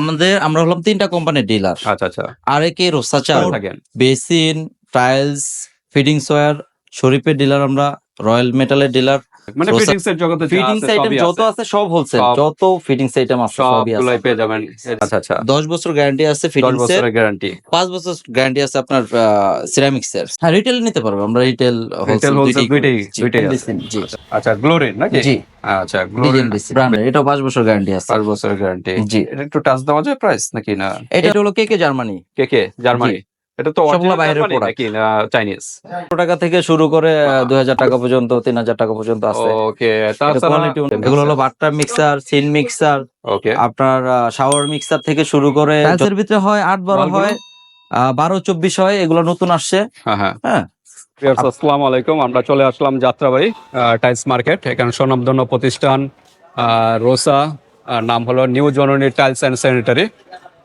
আমাদের আমরা হলাম তিনটা কোম্পানির ডিলার আচ্ছা আচ্ছা। আর একে রোসা চাল বেসিন টাইলস ফিডিং সোয়ার শরীফের ডিলার আমরা রয়্যাল মেটালের ডিলার মানে ফিটিংস এর জগতে ফিটিংস আইটেম যত আছে। সব হোলসেল যত ফিটিংস আইটেম আছে সবই আছে। পেয়ে যাবেন। আচ্ছা আচ্ছা। দশ বছর গ্যারান্টি আছে ফিটিংস এর। বছরের গ্যারান্টি পাঁচ বছর গ্যারান্টি আছে আপনার সিরামিক্স এর হ্যাঁ রিটেল নিতে পারব আমরা রিটেল Retail, wholesale দুইটাই- দুইটাই আছে। জি। আচ্ছা গ্লোরিন নাকি? জি। আচ্ছা গ্লোরিন ব্র্যান্ডের এটা পাঁচ বছর গ্যারান্টি আছে। পাঁচ বছরের গ্যারান্টি জি। এটা একটু টাচ দেওয়া যায় প্রাইস নাকি না? এটা হলো K K Germany? K K? Germany. এটা তো সবগুলো বাইরের চাইনিজ টাকা থেকে শুরু করে দুই হাজার টাকা পর্যন্ত তিন হাজার টাকা পর্যন্ত আছে। ওকে এটা তাছাড়া quality অনুযায়ী। এগুলো হলো butter mixer scene mixer okay আপনার শাওয়ার মিক্সার থেকে শুরু করে ভিতরে হয় আট বারো হয় আহ, বারো চব্বিশ হয় এগুলো নতুন আসছে। হ্যাঁ হ্যাঁ। হ্যাঁ। আসসালামু আলাইকুম। আমরা চলে আসলাম যাত্রাবাড়ি টাইলস মার্কেট এখানে স্বনামধন্য প্রতিষ্ঠান আহ, রোসা নাম হলো new Janani tiles and sanitary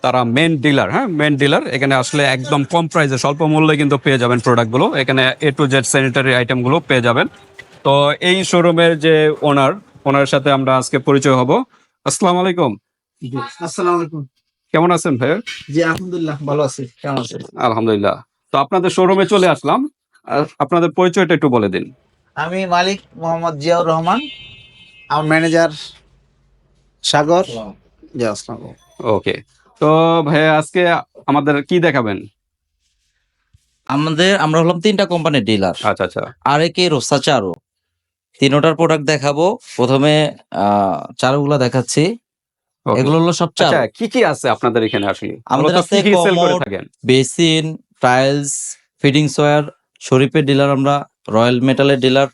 তারা মেন ডিলার হ্যাঁ? মেন ডিলার এখানে আসলে একদম কম প্রাইসে স্বল্প মূল্যে কিন্তু পেয়ে যাবেন প্রোডাক্টগুলো এখানে এ টু জেড স্যানিটারি আইটেমগুলো পেয়ে যাবেন। তো এই শোরুমের যে ওনার ওনার সাথে আমরা আজকে পরিচয় হব। আসসালামু আলাইকুম। আসসালামু আলাইকুম। কেমন আছেন ভাই? জি আলহামদুলিল্লাহ ভালো আছি। কেমন আছেন? আলহামদুলিল্লাহ। তো আপনাদের শোরুমে চলে আসলাম। আপনাদের পরিচয়টা একটু বলে দিন। আমি মালিক মোহাম্মদ জিয়াউর রহমান আমার ম্যানেজার সাগর। জি আসসালাম ওকে তো ভাই আজকে আমাদের কি দেখাবেন? আমাদের আমরা হলাম তিনটা কোম্পানির ডিলার আচ্ছা আচ্ছা। আর একে রোসাচারো তিনোটার প্রোডাক্ট দেখাবো। প্রথমে আহ চারুগুলা দেখাচ্ছি। এগুলো হলো সব চার। আচ্ছা কি কি আছে আপনাদের এখানে আসলে? আমাদের আছে বেসিন টাইলস ফিটিং সয়ার শরীফের ডিলার আমরা রয়্যাল মেটালের ডিলার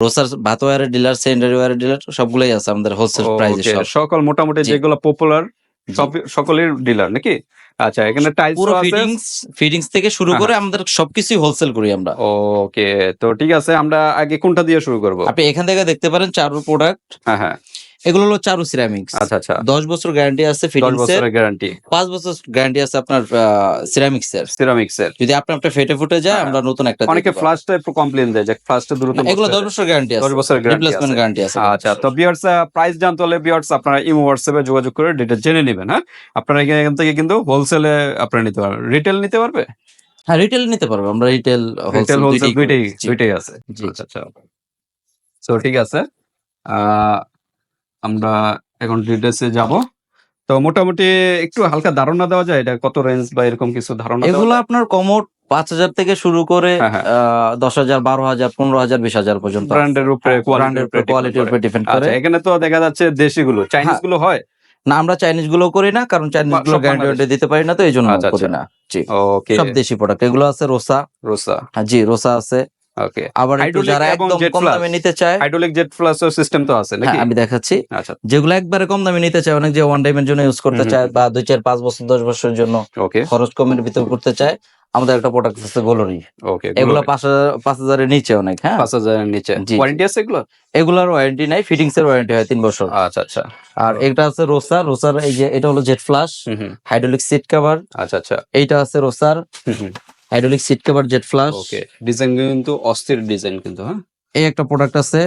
রোসার ভাতওয়ারের ডিলার সেন্ডারি ওয়ারের ডিলার সবগুলোই আছে আমাদের হোলসেল প্রাইসে সব। সকল মোটামুটি যেগুলো পপুলার। সব সকলের ডিলার নাকি? আচ্ছা এখানে টাইলস পুরো ফিটিংস ফিটিংস থেকে শুরু করে আমাদের সবকিছুই হোলসেল করি আমরা। ওকে তো ঠিক আছে আমরা আগে কোনটা দিয়ে শুরু করব? আপনি এখান থেকে দেখতে পারেন চারু প্রোডাক্ট হ্যাঁ হ্যাঁ। এগুলো হলো চারু সিরামিক্স আচ্ছা আচ্ছা। দশ বছর গ্যারান্টি আছে দশ ফিটিংস এর। বছরের গ্যারান্টি পাঁচ বছর গ্যারান্টি আছে আপনার সিরামিক্স এর। সিরামিক্স এর। যদি আপনি একটা ফেটে ফুটে যায় হ্যাঁ। আমরা নতুন একটা অনেকে। ফ্লাশটা একটু কমপ্লেন দেয় যে ফ্লাশটা দ্রুত এগুলো দশ বছর গ্যারান্টি আছে। দশ বছরের গ্যারান্টি রিপ্লেসমেন্ট গ্যারান্টি আছে। আচ্ছা তো বিয়ার্স প্রাইস জানতে হলে বিয়ার্স আপনারা ইমো হোয়াটসঅ্যাপে যোগাযোগ করে ডিটেল জেনে নেবেন হ্যাঁ? আপনারা এখান থেকে কিন্তু হোলসেলে আপনারা নিতে পারবেন। রিটেল নিতে পারবে? হ্যাঁ রিটেল নিতে পারব। আমরা রিটেল রিটেল হোলসেল দুইটাই দুইটাই আছে। আচ্ছা আচ্ছা। তো ঠিক আছে। আহ, আমরা এখন ডিটেলসে যাব। তো মোটামুটি একটু হালকা ধারণা দেওয়া যায় এটা কত রেঞ্জ বা এরকম কিছু ধারণা এগুলো আপনার কমোড পাঁচ হাজার থেকে শুরু করে হ্যাঁ, হ্যাঁ। দশ হাজার বারো হাজার পনেরো হাজার বিশ হাজার পর্যন্ত ব্র্যান্ডের উপরে কোয়ালিটির কোয়ালিটির উপরে ডিপেন্ড করে। আচ্ছা এখানে তো দেখা যাচ্ছে দেশি গুলো চাইনিজ হ্যাঁ। গুলো হয়? না আমরা চাইনিজগুলো করি না কারণ চাইনিজগুলো গ্যারান্টি দিতে পারি না তো এই জন্য আচ্ছা, করি আচ্ছা। না। জি। সব দেশি প্রোডাক্ট এগুলো আছে রোসা রোসা হ্যাঁ, জি রোসা আছে। ওকে। আবার যারা একদম কম দামে নিতে চায় হাইড্রোলিক জেট ফ্লাশ সিস্টেম তো আছে নাকি? হ্যাঁ আমি দেখাচ্ছি। আচ্ছা। যেগুলো একবারে কম দামে নিতে চায় অনেক যে ওয়ান টাইমের জন্য ইউজ করতে চায় বা দুই চার পাঁচ বছর দশ বছরের জন্য ওকে খরচ কমের ভিতরে করতে চায় আমাদের একটা প্রোডাক্ট আছে গোলরি ওকে এগুলো পাঁচ হাজার পাঁচ হাজারের নিচে অনেক হ্যাঁ? পাঁচ হাজারের নিচে। ওয়ারেন্টি আছে এগুলো এগুলার ওয়ারেন্টি নাই ফিটিংস এর ওয়ারেন্টি হয় তিন বছর। আচ্ছা আচ্ছা। আর এটা আছে রোসার রোসার এই যে এটা হলো jet flush hydraulic seat cover আচ্ছা আচ্ছা। এইটা আছে রোসার hydraulic seat cover jet flush okay design কিন্তু অস্থির ডিজাইন কিন্তু হ্যাঁ? এই একটা প্রোডাক্ট আছে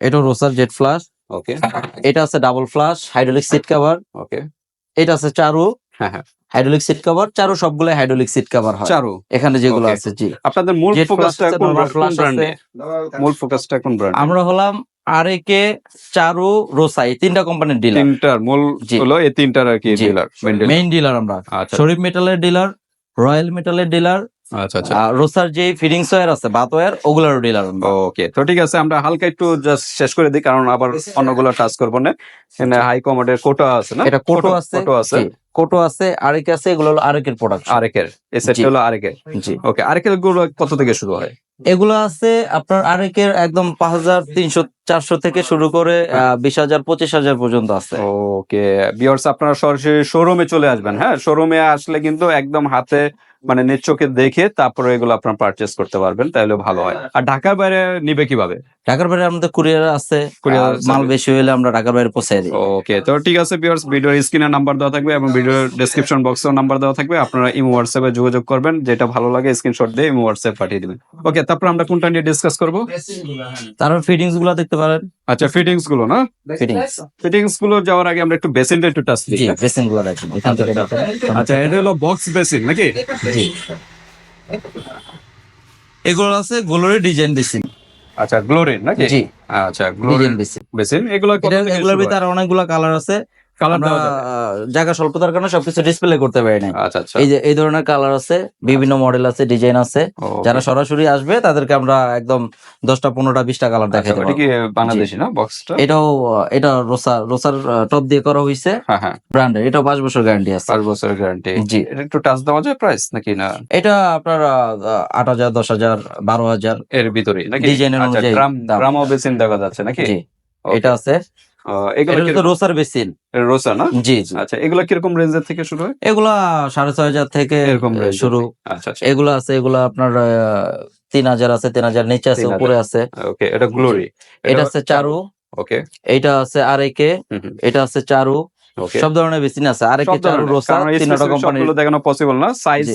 এটা রোসার জেট ফ্লাশ ওকে এটা আছে double flush hydraulic seat cover okay এটা আছে চারু হ্যাঁ হ্যাঁ। হাইড্রোলিক সিট কভার চারু সবগুলো হাইড্রোলিক সিট কভার হয়। চারু। এখানে যেগুলো আছে জি। আপনাদের মূল ফোকাসটা কোন ব্র্যান্ডে মূল ফোকাসটা কোন ব্র্যান্ড আমরা হলাম আর কে চারু রোসা এই তিনটা কোম্পানির ডিলার তিনটার মূল। হলো এই তিনটার আর কি ডিলার মেইন ডিলার আমরা। আচ্ছা। শরীফ মেটালের ডিলার রয়্যাল মেটালের ডিলার আচ্ছা আচ্ছা। আর রোসার যে ফিডিংস ওয়্যার আছে বাতওয়্যার ওগুলারও ডিলার ওকে তো ঠিক আছে আমরা হালকা একটু জাস্ট শেষ করে দিই কারণ আবার অন্যগুলো টাচ করব না এখানে হাই কমোডের কোটা আছে না? এটা কোটো আছে কোটো আছে। কোটো আছে আরেক আছে এগুলো হলো আরেকের প্রোডাক্ট আরেকের এই সেটটা হলো আরেকের। জি। ওকে আরেকেরগুলো কত থেকে শুরু হয়? এগুলো আছে আপনার আরেকের একদম পাঁচ হাজার তিনশো চারশো থেকে শুরু করে বিশ হাজার পঁচিশ হাজার পর্যন্ত আছে। ওকে বিয়ার্স আপনারা সরাসরি শোরুমে চলে আসবেন হ্যাঁ? শোরুমে আসলে কিন্তু একদম হাতে মানে নেট চোখে দেখে তারপরে এগুলো আপনার পারচেস করতে পারবেন, তাহলে ভালো হয়। আর ঢাকার বাইরে নিবে কীভাবে? ঢাকার বাইরে আমাদের কুরিয়ার আছে আর মাল বেশি হলে আমরা ঢাকার বাইরে পৌঁছাই দিই। ওকে তো ঠিক আছে ভিউয়ার্স ভিডিওর স্ক্রিনে নাম্বার দেওয়া থাকবে এবং ভিডিওর ডেসক্রিপশন বক্সেও নাম্বার দেওয়া থাকবে। আপনারা ইমো হোয়াটসঅ্যাপে যোগাযোগ করবেন যেটা ভালো লাগে স্ক্রিনশট দিয়ে ইমো হোয়াটসঅ্যাপ পাঠিয়ে দিবেন। ওকে তারপর আমরা কোনটা নিয়ে ডিসকাস করব? তারপর ফিটিংসগুলো দেখতে পারেন। আচ্ছা ফিটিংসগুলো না? ফিটিংস ফিটিংসগুলো যাওয়ার আগে আমরা একটু বেসিনটা একটু টাচ দিই। জি বেসিনগুলো দেখেন। আচ্ছা এটা হলো বক্স বেসিন নাকি? জি। এগুলো আছে গোলরের ডিজাইন বেসিন আচ্ছা গ্লোরিন নাকি? জি। আচ্ছা গ্লোরিন বেসিন এগুলো এগুলোর ভিতরে অনেকগুলো কালার আছে। জায়গা স্বল্পতার কারণে সবকিছু ডিসপ্লে করতে পারি না আচ্ছা আচ্ছা। এই যে এই ধরনের কালার আছে বিভিন্ন মডেল আছে ডিজাইন আছে। যারা সরাসরি আসবে তাদেরকে আমরা একদম দশটা পনেরোটা বিশটা কালার আচ্ছা, দেখাই এটা বাংলাদেশি না বক্সটা এটাও এটা রোসা রোসার টপ দিয়ে করা হয়েছে হ্যাঁ হ্যাঁ। ব্র্যান্ডের এটাও পাঁচ বছর গ্যারান্টি আছে। পাঁচ বছরের গ্যারান্টি জি। এটা একটু টাচ দেওয়া যায় প্রাইস নাকি না? এটা আপনার আট হাজার দশ হাজার বারো হাজার। এর ভিতরেই নাকি? ডিজাইনের আচ্ছা অনুযায়ী গ্রাম বেসিন দেখা যাচ্ছে নাকি? এটা আছে। এগুলো তো রোসার বেসিন। রোসা না? জি আচ্ছা এগুলো কীরকম রেঞ্জের থেকে শুরু হয়? এগুলা সাড়ে ছয় হাজার থেকে এরকম শুরু। আচ্ছা আচ্ছা। এগুলা আছে এগুলা আপনার তিন হাজার আছে তিন হাজার নিচে আছে উপরে আছে। ওকে এটা গ্লোরি এটা আছে চারু। ওকে। আছে আর একে এটা আছে চারু। সব ধরনের বেসিন আছে। আর একে চারু রোসা তিনটা কোম্পানির সবগুলো দেখানো পসিবল না। সাইজ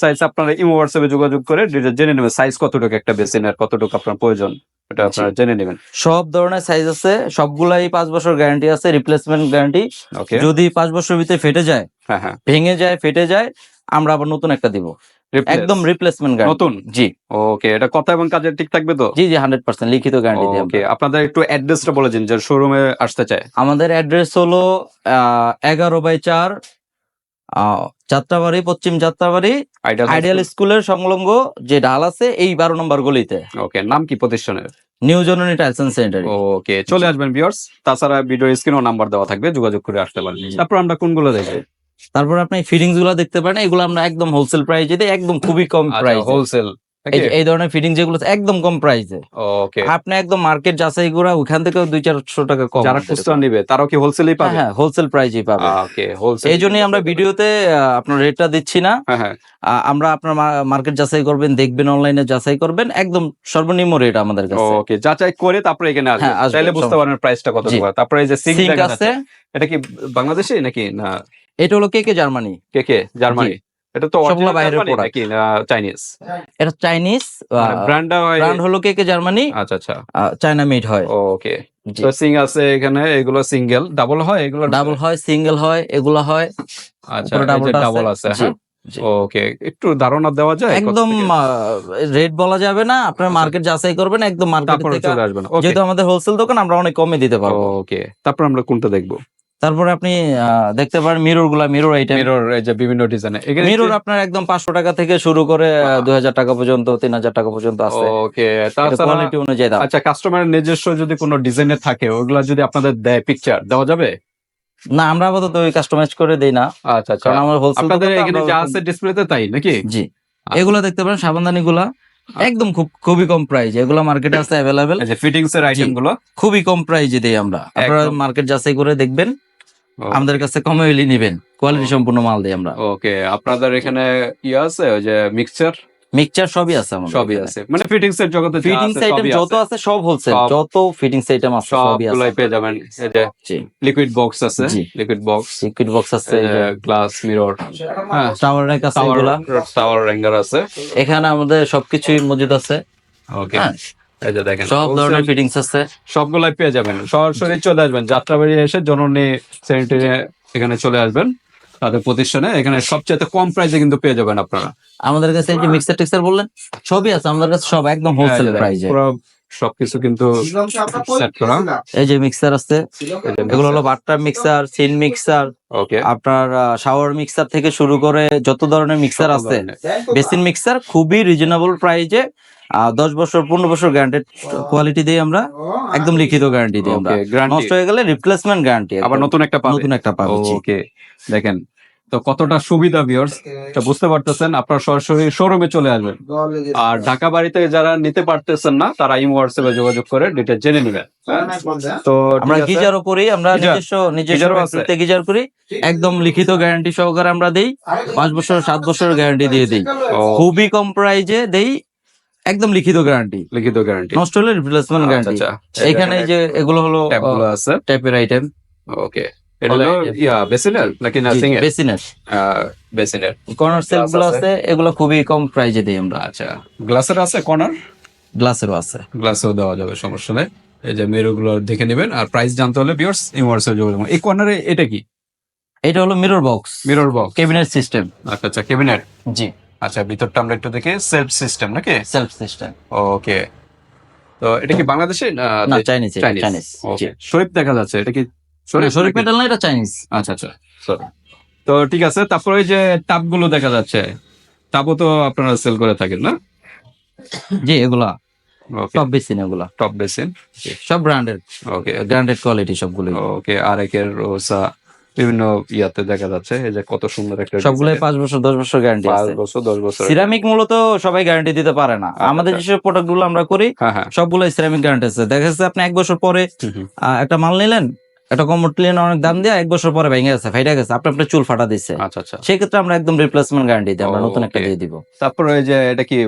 সাইজ আপনারা ইমো হোয়াটসঅ্যাপে যোগাযোগ করে জেনে নেবেন সাইজ কতটুকু একটা বেসিন আর কতটুকু আপনার প্রয়োজন। এটা আপনারা জেনে নেবেন। সব ধরনের সাইজ আছে সবগুলাই পাঁচ বছর গ্যারান্টি আছে রিপ্লেসমেন্ট গ্যারান্টি যদি পাঁচ বছর ভিতরে ফেটে যায় হ্যাঁ হ্যাঁ। ভেঙে যায় ফেটে যায় আমরা আবার নতুন একটা দিব। একদম রিপ্লেসমেন্ট গ্যারান্টি নতুন? জি। ওকে এটা কথা এবং কাজের ঠিক থাকবে তো? জি জি হান্ড্রেড পার্সেন্ট লিখিত গ্যারান্টি দিই ওকে আপনাদের একটু অ্যাড্রেসটা বলে দিন যে শোরুমে আসতে চায়। আমাদের অ্যাড্রেস হলো এগারো বাই চার আহ, যাত্রাবাড়ি পশ্চিম যাত্রাবাড়ি আইডিয়াল স্কুলের সংলগ্ন যে ডাল আছে এই বারো নম্বর গলিতে। ওকে নাম কি প্রতিষ্ঠানের? New Janani tiles and centre okay চলে আসবেন ভিউয়ার্স তাছাড়া ভিডিও স্ক্রিনও নাম্বার দেওয়া থাকবে যোগাযোগ করে আসতে পারেন। তারপর আমরা কোনগুলো দেখব? তারপর আপনি ফিটিংসগুলো দেখতে পারেন এগুলো আমরা একদম হোলসেল প্রাইসে দিই একদম খুবই কম প্রাইস হোলসেল এই এই ধরনের ফিটিং যেগুলো একদম কম প্রাইসে ওকে আপনি একদম মার্কেট যাচাই করে ওখান থেকেও দুই চারশো টাকা কম যারা খুচরা নিবে তারাও কি হোলসেলই পাবে? হ্যাঁ হোলসেল প্রাইসই পাবে। ওকে হোলসেল এই জন্যই আমরা ভিডিওতে আপনার রেটটা দিচ্ছি না। হ্যাঁ হ্যাঁ। আমরা আপনার মার্কেট যাচাই করবেন দেখবেন অনলাইনে যাচাই করবেন একদম সর্বনিম্ন রেট আমাদের কাছে। ওকে যাচাই করে তারপরে এখানে আসবে হ্যাঁ, আসবে, তাহলে বুঝতে পারবেন প্রাইসটা কত। তারপরে এই যে সিঙ্ক আছে। এটা কি বাংলাদেশি নাকি না? এটা হলো K K Germany? K K? Germany. এটা তো সবগুলো বাইরের চাইনিজ এটা চাইনিজ ব্র্যান্ডটা ব্র্যান্ড হলো কে কে জার্মানি আচ্ছা আচ্ছা। চায়না মেড হয়। ওকে তো সিং আছে এখানে এগুলো সিঙ্গেল ডাবল হয় এগুলো? ডাবল হয় সিঙ্গেল হয় এগুলো হয়। আচ্ছা ডাবল আছে। হ্যাঁ? ওকে একটু ধারণা দেওয়া যায় একদম রেট বলা যাবে না। আপনার মার্কেট যাচাই করবেন একদম মার্কেট থেকে। যেহেতু আমাদের হোলসেল দোকান আমরা অনেক কমে দিতে পারব। ওকে তারপর আমরা কোনটা দেখব? তারপরে আপনি দেখতে পারেন মিররগুলা মিরর আইটেম মিরর এই যে বিভিন্ন ডিজাইন এখানে মিরর আপনার একদম পাঁচশো টাকা থেকে শুরু করে দুই হাজার টাকা পর্যন্ত তিন হাজার টাকা পর্যন্ত আছে ওকে কোয়ালিটি অনুযায়ী দাম। আচ্ছা কাস্টমারের নিজস্ব যদি কোনো ডিজাইনের থাকে ওগুলা যদি আপনাদের দেয় পিকচার দেওয়া যাবে? না আমরা আপাতত ওই কাস্টমাইজ করে দেই না। আচ্ছা আচ্ছা। কারণ আমার হোলসেল আপনাদের এখানে যা আছে ডিসপ্লেতে তাই নাকি? জি। এগুলো দেখতে পারেন সাবানদানি গুলা একদম খুব খুবই কম প্রাইস এগুলো মার্কেটে আছে অ্যাভেলেবেল ফিটিংস এর আইটেমগুলো খুবই কম প্রাইজে দেই আমরা। আপনারা মার্কেট যাচাই করে দেখবেন। আমাদের কাছে কমে হইলে নিবেন। কোয়ালিটি সম্পূর্ণ মাল দেই আমরা। ওকে আপনাদের এখানে ইয়ে আছে ওই যে মিক্সচার মিক্সচার সবই আছে আমাদের সবই আছে। মানে ফিটিংস এর জগতে ফিটিংস আইটেম যত আছে। সব হোলসেল যত ফিটিংস আইটেম আছে সবই আছে। সবগুলাই পেয়ে যাবেন। এই যে লিকুইড বক্স আছে। লিকুইড বক্স সিকুইড বক্স আছে গ্লাস মিরর হ্যাঁ। টাওয়ার র্যাক আছে এগুলা। টাওয়ার র্যাঙ্গার আছে। এখানে আমাদের সবকিছুই মজুদ আছে। ওকে হ্যাঁ। এই যে দেখেন সব ধরনের ফিটিংস আছে। সবগুলাই পেয়ে যাবেন। সরাসরি চলে আসবেন যাত্রাবাড়ি এসে জননী স্যানিটারি এখানে চলে আসবেন তাদের প্রতিষ্ঠানে। এখানে সবচেয়ে কম প্রাইসে কিন্তু পেয়ে যাবেন আপনারা। আমাদের কাছে যে মিক্সার টেক্সার বললেন সবই আছে আমাদের কাছে সব একদম হোলসেল এই যে প্রাইসে সবকিছু কিন্তু set করা। এই যে মিক্সার আছে এগুলো হলো বাট্টার মিক্সার সিন মিক্সার ওকে আপনার শাওয়ার মিক্সার থেকে শুরু করে যত ধরনের মিক্সার আছে। বেসিন মিক্সার খুবই রিজনেবল প্রাইজে দশ বছর পনেরো বছর গ্যারান্টেড কোয়ালিটি দিই আমরা একদম লিখিত গ্যারান্টি দিই আমরা। নষ্ট হয়ে গেলে রিপ্লেসমেন্ট গ্যারান্টি আবার নতুন একটা পাবে। নতুন একটা পাবে। ওকে দেখেন তো কতটা সুবিধা ভিউয়ার্স এটা বুঝতে পারতেছেন আপনারা সরাসরি শোরুমে চলে আসবেন। আর ঢাকা বাড়িতে যারা নিতে পারতেছেন না তারা ইমো হোয়াটসঅ্যাপে যোগাযোগ করে ডিটেল জেনে নেবেন হ্যাঁ? তো আমরা। গিজারও করি আমরা গিজার? নিজস্ব নিজস্ব তে গিজার করি একদম লিখিত গ্যারান্টি সহকারে আমরা দেই পাঁচ বছর সাত বছর গ্যারান্টি দিয়ে দিই। খুবই কম প্রাইজে দেই একদম লিখিত গ্যারান্টি লিখিত গ্যারান্টি নষ্ট হলে রিপ্লেসমেন্ট গ্যারান্টি আচ্ছা। এখানে যে এগুলো হলো ট্যাবগুলো আছে। টাইপের আইটেম ওকে এটা হলো ইয়া বেসিনের নাকি নাথিং এর বেসিনের বেসিনের কর্নারগুলো আছে। এগুলো খুবই কম প্রাইজে দিই আমরা। আচ্ছা। গ্লাসের আছে কর্নার গ্লাসেরও আছে। গ্লাসেও দেওয়া যাবে সমস্যা নেই। এই যে মেরুগুলো দেখে নেবেন আর প্রাইস জানতে হলে যোগাযোগ এই কর্নারে এটা কি? এটা হলো mirror box mirror box cabinet system আচ্ছা আচ্ছা ক্যাবিনেট জি। আচ্ছা ভিতরটা আমরা একটু দেখি সেলফ সিস্টেম নাকি? সেলফ সিস্টেম ওকে তো এটা কি বাংলাদেশে না চাইনিজ চাইনিজ শরীফ দেখা যাচ্ছে এটা কি শরীফ শরীফ? মেটাল না এটা চাইনিজ আচ্ছা আচ্ছা sorry। তো ঠিক আছে তারপরে ওই যে টাবগুলো দেখা যাচ্ছে টাবও তো আপনারা সেল করে থাকেন না? জি এগুলা। টপ বেসিন এগুলা। টপ বেসিন সব ব্র্যান্ডেড ওকে ব্র্যান্ডেড কোয়ালিটি সবগুলো ওকে আর একের রোসা। বিভিন্ন ইয়াতে দেখা যাচ্ছে এই যে কত সুন্দর একটা সবগুলোই পাঁচ বছর দশ বছর গ্যারান্টি পাঁচ বছর দশ বছর। সিরামিক মূলত সবাই গ্যারান্টি দিতে পারে না। আমাদের যেসব প্রোডাক্টগুলো আমরা করি হ্যাঁ হ্যাঁ। সবগুলো সিরামিক গ্যারান্টি আছে। দেখা যাচ্ছে আপনি এক বছর পরে একটা মাল নিলেন একটা কমোড অনেক দাম দিয়ে এক বছর পরে ভেঙে গেছে ফাইটা গেছে। আপনি আপনার চুল ফাটা দিচ্ছে আচ্ছা আচ্ছা। সেক্ষেত্রে আমরা একদম রিপ্লেসমেন্ট গ্যারান্টি দিই আমরা নতুন একটা দিয়ে দিব। তারপরে ওই যে এটা কি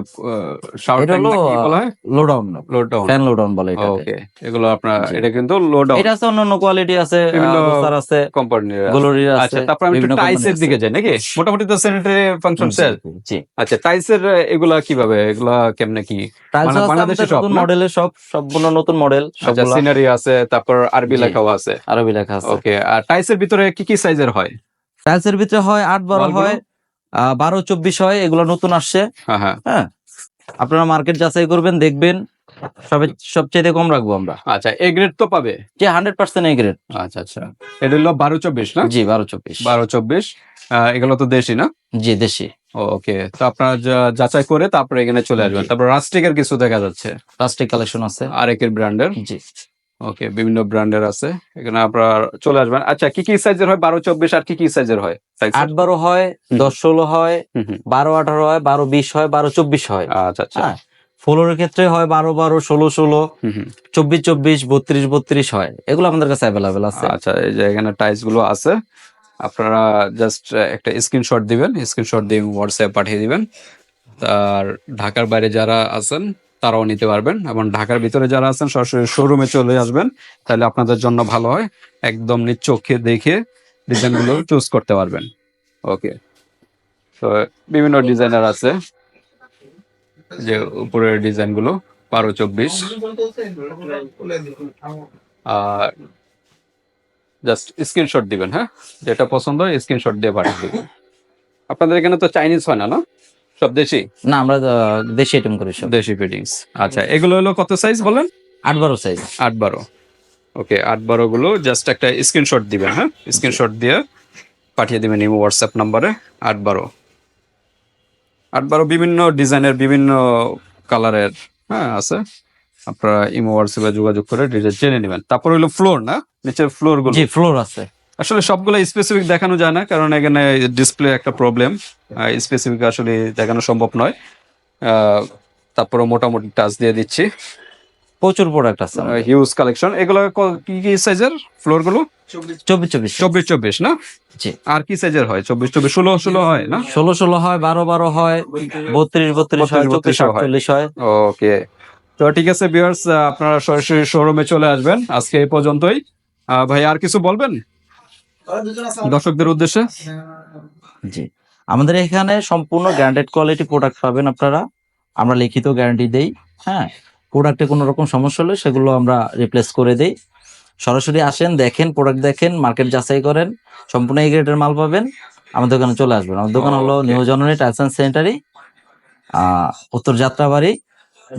শাওয়ার এটা হলো, বলা হয়? Low down load down fan low down বলে এটা ওকে এগুলো আপনার এটা কিন্তু লোড ডাউন এটা আছে অন্যান্য কোয়ালিটি আছে বিভিন্ন আছে কোম্পানির গ্লোরির আছে। আচ্ছা তারপর আমি একটু company দিকে যাই নাকি? মোটামুটি তো স্যানিটারি ফাংশন সেল জি। আচ্ছা টাইলস এর এগুলা কীভাবে? এগুলা কেমনে কি? মানে বাংলাদেশি না? মডেলের সব সবগুলো নতুন মডেল সবগুলো। সিনারি আছে তারপর আরবি লেখাও আছে। আরবি লেখা আছে। ওকে আর টাইলস ভিতরে কি কি সাইজের হয়? টাইলস এর ভিতরে হয় আট বারো? হয় বারো চব্বিশ হয় এগুলো নতুন আসছে। হ্যাঁ হ্যাঁ। হ্যাঁ আপনারা মার্কেট যাচাই করবেন দেখবেন। সবে সবচেয়ে কম রাখব আমরা। আচ্ছা এ গ্রেড তো পাবে? যে হান্ড্রেড পার্সেন্ট এই গ্রেড আচ্ছা আচ্ছা। এটা হলো বারো চব্বিশ না? জি বারো চব্বিশ। বারো চব্বিশ। এগুলো তো দেশি না? জি দেশি। ওকে তো আপনারা যাচাই করে তারপরে এখানে চলে আসবেন। তারপর রাস্টিকের কিছু দেখা যাচ্ছে। প্লাস্টিক কালেকশন আছে। আরেকের ব্র্যান্ডের জি। ওকে বিভিন্ন ব্র্যান্ডের আছে। এখানে আপনার চলে আসবেন। আচ্ছা কি কি সাইজের হয়? বারো চব্বিশ আর কি কি সাইজের হয়? আট বারো হয় দশ ষোলো হয়। বারো আঠারো হয় বারো বিশ হয় বারো চব্বিশ হয়। আচ্ছা আচ্ছা। হ্যাঁ ফ্লোরের ক্ষেত্রে হয় বারো বারো ষোলো ষোলো। চব্বিশ চব্বিশ বত্রিশ বত্রিশ হয়। এগুলো আমাদের কাছে অ্যাভেলেবেল আছে। আচ্ছা এই যে এখানে টাইলসগুলো আছে আপনারা জাস্ট একটা স্ক্রিনশট দিবেন। স্ক্রিনশট দিয়ে হোয়াটসঅ্যাপ পাঠিয়ে দিবেন। আর ঢাকার বাইরে যারা আছেন তারাও নিতে পারবেন এবং ঢাকার ভিতরে যারা আছেন সরাসরি শোরুমে চলে আসবেন, তাহলে আপনাদের জন্য ভালো হয়। একদম নিজ চোখে দেখে ডিজাইনগুলো চুজ করতে পারবেন। ওকে তো বিভিন্ন ডিজাইনার আছে। যে উপরের ডিজাইনগুলো বারো চব্বিশ। আর জাস্ট স্ক্রিনশট দিবেন হ্যাঁ? যেটা পছন্দ হয় স্ক্রিনশট দিয়ে পাঠিয়ে দিবেন। আপনাদের এখানে তো চাইনিজ হয় না না? সব দেশি? না আমরা দেশি আইটেম করি সব। দেশি ফিটিংস আচ্ছা এগুলো হলো কত সাইজ বলেন? আট বারো সাইজ আট বারো। ওকে আট বারো গুলো জাস্ট একটা স্ক্রিনশট দিবেন হ্যাঁ? স্ক্রিনশট দিয়ে পাঠিয়ে দিবেন ইমো হোয়াটসঅ্যাপ নাম্বারে আট বারো। আট বারো বিভিন্ন ডিজাইনের বিভিন্ন কালারের হ্যাঁ আছে। আপনারা ইমো হোয়াটসঅ্যাপে যোগাযোগ করে ডিজাইন জেনে নেবেন। তারপর হলো ফ্লোর না? নিচের ফ্লোরগুলো। জি ফ্লোর আছে। আসলে সবগুলো স্পেসিফিক দেখানো যায় না কারণ এখানে ডিসপ্লে একটা প্রবলেম স্পেসিফিক আসলে দেখানো সম্ভব নয়। আহ, তারপরে মোটামুটি টাচ দিয়ে দিচ্ছি। প্রচুর প্রোডাক্ট আছে হিউজ কালেকশন এগুলো কি কি সাইজের ফ্লোরগুলো চব্বিশ চব্বিশ চব্বিশ। চব্বিশ না? জি। আর কি সাইজের হয়? চব্বিশ চব্বিশ ষোলো ষোলো হয় না? ষোলো ষোলো হয় বারো বারো হয় বত্রিশ বত্রিশ হয় 32, চব্বিশ 32 হয়। আটচল্লিশ হয়। ওকে। তো ঠিক আছে বিয়ার্স আপনারা সরাসরি শোরুমে চলে আসবেন। আজকে এই পর্যন্তই। আহ, ভাই আর কিছু বলবেন? দর্শকদের উদ্দেশ্যে? জি। আমাদের এখানে সম্পূর্ণ গ্যারান্টেড কোয়ালিটি প্রোডাক্ট পাবেন আপনারা। আমরা লিখিত গ্যারান্টি দেই হ্যাঁ? প্রোডাক্টে কোনো রকম সমস্যা হলে সেগুলো আমরা রিপ্লেস করে দেই। সরাসরি আসেন দেখেন প্রোডাক্ট দেখেন মার্কেট যাচাই করেন সম্পূর্ণ এই গ্রেডের মাল পাবেন। আমাদের দোকানে চলে আসবেন। আমার দোকান হলো নিউ জননী টাইলস সেন্টারি সেনিটারি উত্তর যাত্রাবাড়ি।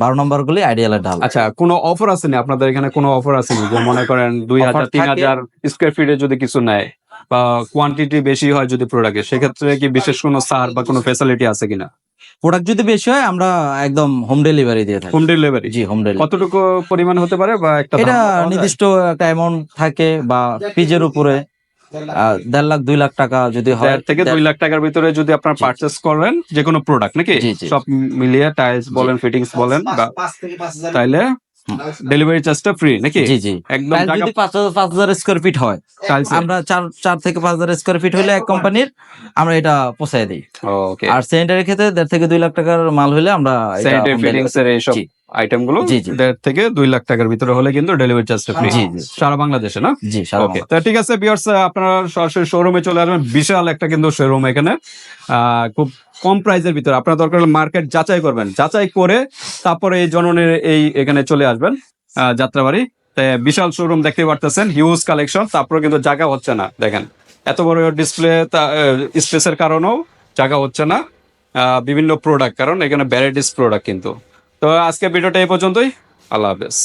বারো নম্বর গুলি আইডিয়ালের ঢাল। আচ্ছা কোনো অফার আছে না আপনাদের এখানে কোনো অফার আছে না যে মনে করেন দুই হাজার তিন হাজার স্কোয়ার ফিটে যদি কিছু নেয় বা কোয়ান্টিটি বেশি হয় যদি প্রোডাক্টের সেক্ষেত্রে কি বিশেষ কোনো সার বা কোনো ফ্যাসিলিটি আছে কিনা? প্রোডাক্ট যদি বেশি হয় আমরা একদম হোম ডেলিভারি দিয়ে থাকি। হোম ডেলিভারি জি হোম ডেলিভারি কতটুকু পরিমাণ হতে পারে বা একটা এটা? নির্দিষ্ট একটা অ্যামাউন্ট থাকে বা পিজের উপরে। দেড় লাখ দুই লাখ টাকা যদি হয় দেড় থেকে দুই লাখ টাকার ভিতরে যদি আপনার। পারচেস করেন যে কোনো প্রোডাক্ট নাকি। সব মিলিয়ে টাইলস বলেন ফিটিংস বলেন বা তাইলে ডেলিভারি চার্জটা ফ্রি নাকি? জি জি। একদম যদি পাঁচ হাজার পাঁচ হাজার স্কোয়ার ফিট হয় আমরা চার চার থেকে পাঁচ হাজার স্কোয়ার ফিট হলে এক কোম্পানির আমরা এটা পোষায় দিই। আর সেন্টারের ক্ষেত্রে দেড় থেকে দুই লাখ টাকার মাল হলে আমরা স্যানিটারি ফিটিংস এর এইসব আইটেমগুলো। দেড় থেকে দুই লাখ টাকার ভিতরে হলে কিন্তু ডেলিভারি চার্জটা ফ্রি। সারা বাংলাদেশে না? জি ওকে তো ঠিক আছে বিয়ার্স আপনারা সরাসরি শোরুমে চলে আসবেন। বিশাল একটা কিন্তু শোরুম এখানে। আহ, খুব কম প্রাইসের ভিতরে। আপনার দরকার হলে মার্কেট যাচাই করবেন। যাচাই করে তারপরে এই জননের এই এখানে চলে আসবেন যাত্রাবাড়ি। বিশাল শোরুম দেখতে পারতেছেন হিউজ কালেকশন তারপরে কিন্তু জায়গা হচ্ছে না, দেখেন। এত বড় ডিসপ্লে স্পেসের কারণেও জায়গা হচ্ছে না। বিভিন্ন প্রোডাক্ট কারণ এখানে ভ্যারাইটিস প্রোডাক্ট কিন্তু। তো আজকে ভিডিওটা এই পর্যন্তই। আল্লাহ হাফেজ।